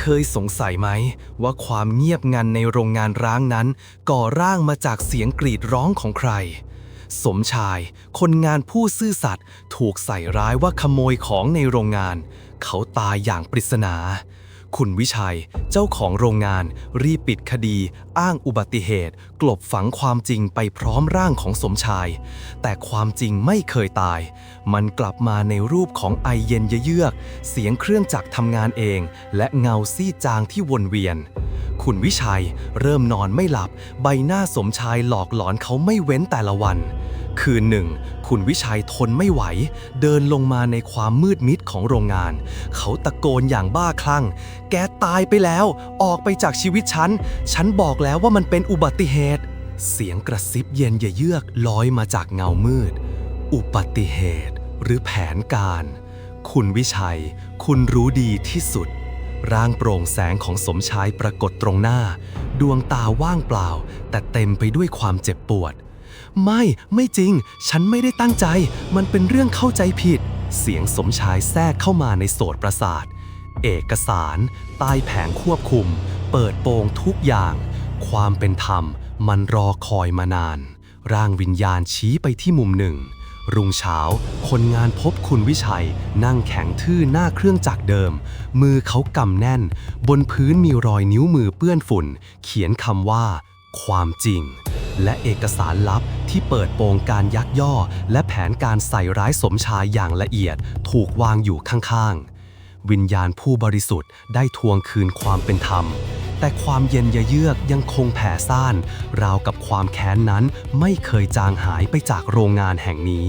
เคยสงสัยไหม ว่าความเงียบงันในโรงงานร้างนั้น ก่อร่างมาจากเสียงกรีดร้องของใคร สมชาย คนงานผู้ซื่อสัตย์ถูกใส่ร้ายว่าขโมยของในโรงงาน เขาตายอย่างปริศนา คุณวิชัย เจ้าของโรงงาน รีบปิดคดี อ้างอุบัติเหตุ กลบฝังความจริงไปพร้อมร่างของสมชาย แต่ความจริงไม่เคยตาย มันกลับมาในรูปของไอเย็นเยือก เสียงเครื่องจักรทำงานเอง และเงาซีดจางที่วนเวียน คุณวิชัย เริ่มนอนไม่หลับ ใบหน้าสมชายหลอกหลอนเขาไม่เว้นแต่ละวัน คืนหนึ่ง คุณวิชัยทนไม่ไหว เดินลงมาในความมืดมิดของโรงงาน เขาตะโกนอย่างบ้าคลั่ง แกตายไปแล้ว ออกไปจากชีวิตฉัน ฉันบอกแล้วว่ามันเป็นอุบัติเหตุ เสียงกระซิบเย็นเยือกลอยมาจากเงามืด อุบัติเหตุ หรือแผนการ คุณวิชัย คุณรู้ดีที่สุด ร่างโปร่งแสงของสมชายปรากฏตรงหน้า ดวงตาว่างเปล่า แต่เต็มไปด้วยความเจ็บปวด ไม่ไม่จริง ฉันไม่ได้ตั้งใจ มันเป็นเรื่องเข้าใจผิด เสียงสมชายแทรกเข้ามาในโสตประสาท เอกสาร ใต้แผงควบคุม เปิดโปงทุกอย่าง ความเป็นธรรม มันรอคอยมานาน ร่างวิญญาณชี้ไปที่มุมหนึ่ง รุ่งเช้า คนงานพบคุณวิชัย นั่งแข็งทื่อหน้าเครื่องจักรเดิม มือเขากำแน่น บนพื้นมีรอยนิ้วมือเปื้อนฝุ่น เขียนคำว่า ความจริง และเอกสารลับที่เปิดโปงการยักย่อ และแผนการใส่ร้ายสมชายอย่างละเอียด ถูกวางอยู่ข้างๆ วิญญาณผู้บริสุทธิ์ได้ทวงคืนความเป็นธรรม แต่ความเย็นยะเยือกยังคงแผ่ซ่าน ราวกับความแค้นนั้นไม่เคยจางหายไปจากโรงงานแห่งนี้